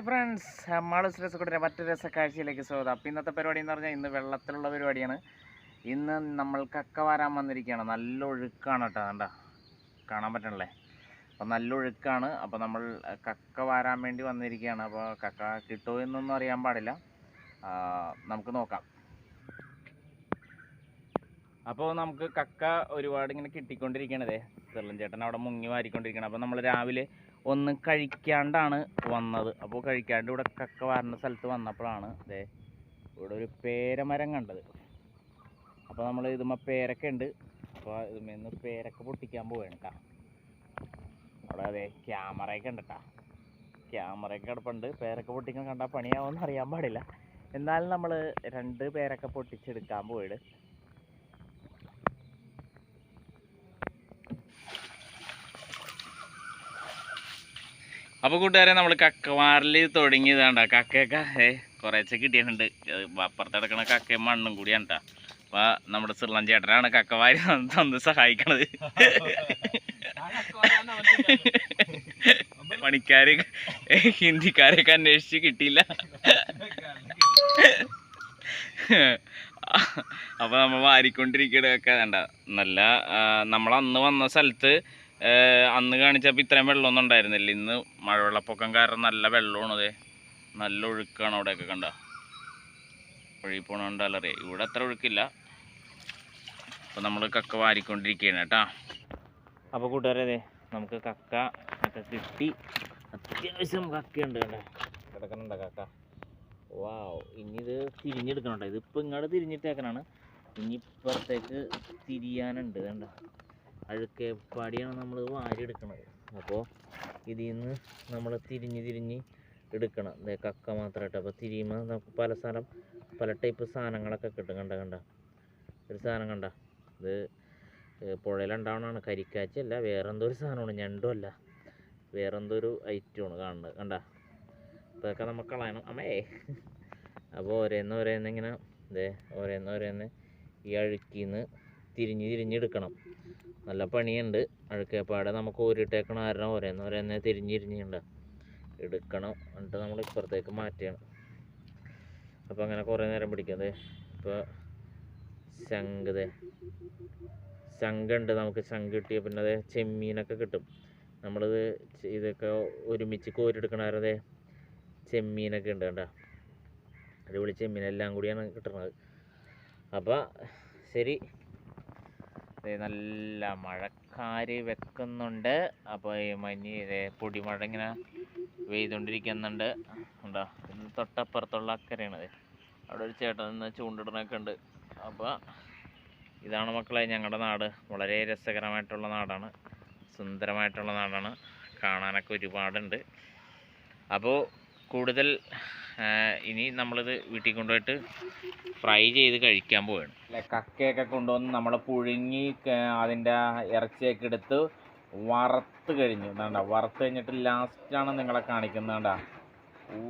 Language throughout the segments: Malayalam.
ഫ്രണ്ട്സ് മാളൂസ് രസക്കൂടെ മറ്റൊരു രസക്കാഴ്ചയിലേക്ക് സ്വാഗതം. അപ്പം ഇന്നത്തെ പരിപാടി എന്ന് പറഞ്ഞാൽ ഇന്ന് വെള്ളത്തിലുള്ള പരിപാടിയാണ്. ഇന്ന് നമ്മൾ കക്ക വരാൻ വന്നിരിക്കുകയാണ്. നല്ല ഒഴുക്കാണ് കേട്ടോ. കണ്ട? കാണാൻ പറ്റണല്ലേ? അപ്പം നല്ല ഒഴുക്കാണ്. അപ്പോൾ നമ്മൾ കക്ക വാരാൻ വേണ്ടി വന്നിരിക്കുകയാണ്. അപ്പോൾ കക്ക കിട്ടുമോ എന്നൊന്നും അറിയാൻ പാടില്ല. നമുക്ക് നോക്കാം. അപ്പോൾ നമുക്ക് കക്ക ഒരുപാട് ഇങ്ങനെ കിട്ടിക്കൊണ്ടിരിക്കണതേ. ചെറുളം ചേട്ടൻ അവിടെ മുങ്ങി വാരിക്കൊണ്ടിരിക്കണം അപ്പോൾ നമ്മൾ രാവിലെ ഒന്നും കഴിക്കാണ്ടാണ് വന്നത്. അപ്പോൾ കഴിക്കാണ്ട് ഇവിടെ കക്ക വാരുന്ന സ്ഥലത്ത് വന്നപ്പോഴാണ് ദേ ഇവിടെ ഒരു പേരമരം കണ്ടത്. അപ്പോൾ നമ്മൾ ഇതുമ്മ പേരക്ക ഉണ്ട്. അപ്പോൾ ഇതുമ്മേന്ന് പേരക്ക പൊട്ടിക്കാൻ പോവുകയാണ് കേട്ടോ അവിടെ അതെ ക്യാമറയൊക്കെ ഉണ്ട് കേട്ടോ ക്യാമറയൊക്കെ കിടപ്പുണ്ട്. പേരക്ക പൊട്ടിക്കാൻ കണ്ടാൽ പണിയാവുമെന്ന് അറിയാൻ പാടില്ല. എന്നാലും നമ്മൾ രണ്ട് പേരക്ക പൊട്ടിച്ചെടുക്കാൻ പോയിട്ട് അപ്പോൾ കൂട്ടുകാരെ നമ്മൾ കക്കവാറിൽ തുടങ്ങിയതാണ്ട. കക്കയൊക്കെ ഏ കുറേശ്ശെ കിട്ടിയിട്ടുണ്ട്. അപ്പുറത്ത് കിടക്കണ കക്കയും മണ്ണും കൂടിയാണ് കേട്ടോ അപ്പോൾ നമ്മുടെ സിർലൻ ചേട്ടനാണ് കക്കവാരി തന്ന് സഹായിക്കണത്. പണിക്കാര് ഹിന്ദിക്കാരൊക്കെ അന്വേഷിച്ച് കിട്ടിയില്ല. അപ്പോൾ നമ്മൾ വാരിക്കൊണ്ടിരിക്കണൊക്കെ വേണ്ട നല്ല നമ്മൾ അന്ന് വന്ന സ്ഥലത്ത് ഏഹ് അന്ന് കാണിച്ചപ്പോൾ ഇത്രയും വെള്ളമൊന്നും ഉണ്ടായിരുന്നില്ല. ഇന്ന് മഴവെള്ളപ്പൊക്കം കാരണം നല്ല വെള്ളമാണ് അതെ നല്ല ഒഴുക്കാണ് അവിടെയൊക്കെ കണ്ട? ഒഴുകി പോണ കണ്ടാലറിയാം ഇവിടെ അത്ര ഒഴുക്കില്ല. അപ്പോൾ നമ്മൾ കക്ക വാരിക്കൊണ്ടിരിക്കുകയാണ് കേട്ടാ. അപ്പോൾ കൂട്ടുകാരെ അതെ നമുക്ക് കക്ക ഒക്കെ കിട്ടി. അത്യാവശ്യം കക്കയുണ്ട് കേട്ടോ കിടക്കണുണ്ട കക്ക. വാവ്. ഇനി ഇത് തിരിഞ്ഞെടുക്കണം കേട്ടോ. ഇതിപ്പോൾ ഇങ്ങോട്ട് തിരിഞ്ഞിട്ടേക്കണാണ് ഇനി ഇപ്പുറത്തേക്ക് തിരിയാനുണ്ട് കണ്ട? അഴുക്കേപ്പാടിയാണ് നമ്മൾ വാരിയെടുക്കുന്നത് അപ്പോൾ ഇതിൽ നിന്ന് നമ്മൾ തിരിഞ്ഞ് തിരിഞ്ഞ് എടുക്കണം. ഇതേ കക്ക മാത്രമായിട്ട് അപ്പോൾ തിരിയുമ്പോൾ നമുക്ക് പല സ്ഥലം പല ടൈപ്പ് സാധനങ്ങളൊക്കെ കിട്ടും. കണ്ട കണ്ട. ഒരു സാധനം കണ്ട. ഇത് പുഴയിലുണ്ടാവണതാണ് കരിക്കാച്ചല്ല വേറെ എന്തോ ഒരു സാധനമാണ്. ഞണ്ടും അല്ല. വേറെ എന്തോ ഒരു ഐറ്റമാണ് കാണുന്നത്. കണ്ട? ഇതൊക്കെ നമുക്ക് കളയണം. അമ്മേ. അപ്പോൾ ഓരോന്ന് ഓരോന്ന് ഇങ്ങനെ ഇതേ ഓരോന്ന് ഓരോന്ന് ഈ അഴുക്കിന്ന് തിരിഞ്ഞ് തിരിഞ്ഞെടുക്കണം. നല്ല പണിയുണ്ട്. അഴുക്കേപ്പാടെ നമുക്ക് ഊരിട്ടേക്കണ കാരണം ഓരോന്ന് ഓരോന്ന് തിരിഞ്ഞിരിഞ്ഞുണ്ട് എടുക്കണം. എന്നിട്ട് നമ്മൾ ഇപ്പുറത്തേക്ക് മാറ്റണം. അപ്പോൾ അങ്ങനെ കുറേ നേരം പിടിക്കുന്നത് ഇപ്പോൾ ശംഖതേ ശംഖുണ്ട് നമുക്ക് ശംഖ് കിട്ടിയ പിന്നെ അതേ ചെമ്മീനൊക്കെ കിട്ടും. നമ്മളിത് ഇതൊക്കെ ഒരുമിച്ച് കോരിയെടുക്കണ അതെ ചെമ്മീനൊക്കെ ഉണ്ട് കേട്ടോ അടിപൊളി ചെമ്മീൻ എല്ലാം കൂടിയാണ് കിട്ടുന്നത് അപ്പോൾ ശരി. നല്ല മഴക്കാര് വെക്കുന്നുണ്ട്. അപ്പോൾ ഈ മഞ്ഞ് പൊടിമഴ ഇങ്ങനെ പെയ്തുകൊണ്ടിരിക്കുന്നുണ്ട് ഉണ്ടോ ഇത് തൊട്ടപ്പുറത്തുള്ള അക്കരയാണത് അവിടെ ഒരു ചേട്ടൻ നിന്ന് ചൂണ്ടിടണൊക്കെ ഉണ്ട്. അപ്പോൾ ഇതാണ് മക്കളെ ഞങ്ങളുടെ നാട്. വളരെ രസകരമായിട്ടുള്ള നാടാണ്. സുന്ദരമായിട്ടുള്ള നാടാണ്. കാണാനൊക്കെ ഒരുപാടുണ്ട്. അപ്പോൾ കൂടുതൽ ഇനി നമ്മളിത് വീട്ടിൽ കൊണ്ടുപോയിട്ട് ഫ്രൈ ചെയ്ത് കഴിക്കാൻ പോവുകയാണ് അല്ലെ കക്കയൊക്കെ കൊണ്ടുവന്ന് നമ്മൾ പുഴുങ്ങി അതിന്റെ ഇറച്ചിയൊക്കെ എടുത്ത് വറുത്ത് കഴിഞ്ഞു. വേണ്ട വറുത്ത് കഴിഞ്ഞിട്ട് ലാസ്റ്റാണ് നിങ്ങളെ കാണിക്കുന്നത് വേണ്ട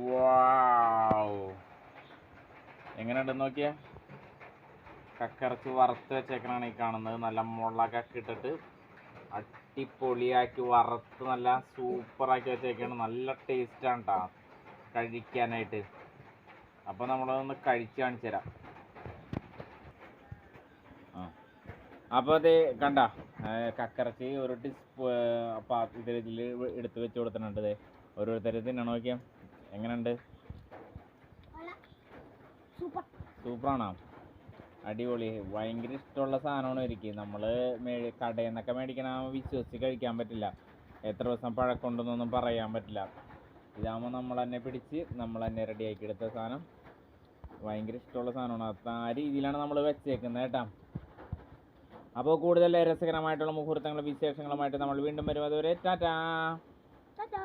വാവ് എങ്ങനെയുണ്ടെന്ന് നോക്കിയേ? കക്കറച്ച് വറുത്ത് വെച്ചേക്കണാണ് ഈ കാണുന്നത്. നല്ല മുളകൊക്കെ ഇട്ടിട്ട് അടിപൊളിയാക്കി വറുത്ത് നല്ല സൂപ്പറാക്കി വെച്ചേക്കാണ്. നല്ല ടേസ്റ്റാണ് കേട്ടോ കഴിക്കാനായിട്ട്. അപ്പോൾ നമ്മളതൊന്ന് കഴിച്ച് കാണിച്ചു തരാം. ആ. അപ്പോൾ അത് കണ്ട കക്കറച്ചി ഒരു ടിസ്പ് ഇതിൽ എടുത്ത് വെച്ച് കൊടുത്തിട്ടുണ്ട് ദേ. ഓരോരുത്തർ തിന്നണം നോക്കിയാൽ എങ്ങനെയുണ്ട്? സൂപ്പറാണോ? അടിപൊളി. ഭയങ്കര ഇഷ്ടമുള്ള സാധനമാണ് എനിക്ക് നമ്മൾ കടയിൽ നിന്നൊക്കെ മേടിക്കണ വിശ്വസിച്ച് കഴിക്കാൻ പറ്റില്ല. എത്ര ദിവസം പഴക്കമുണ്ടെന്നൊന്നും പറയാൻ പറ്റില്ല. ഇതാകുമ്പോൾ നമ്മൾ തന്നെ പിടിച്ച് നമ്മൾ തന്നെ റെഡിയാക്കി എടുത്ത സാധനം. ഭയങ്കര ഇഷ്ടമുള്ള സാധനമാണ്. അപ്പം ആ രീതിയിലാണ് നമ്മൾ വെച്ചേക്കുന്നത് കേട്ടോ. അപ്പോൾ കൂടുതൽ രസകരമായിട്ടുള്ള മുഹൂർത്തങ്ങളും വിശേഷങ്ങളുമായിട്ട് നമ്മൾ വീണ്ടും വരും. അതുവരെ ടാറ്റാ. ടാറ്റാ.